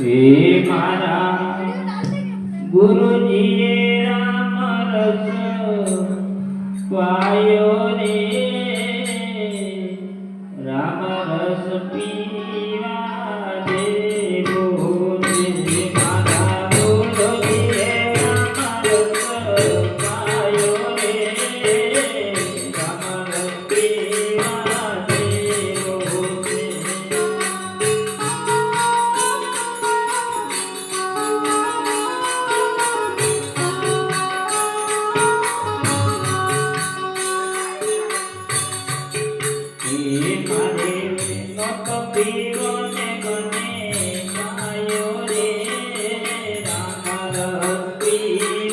હે મારા ગુરુજીએ રામ રસ પાયો રે રામ રસ પી Maria.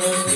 Thank you.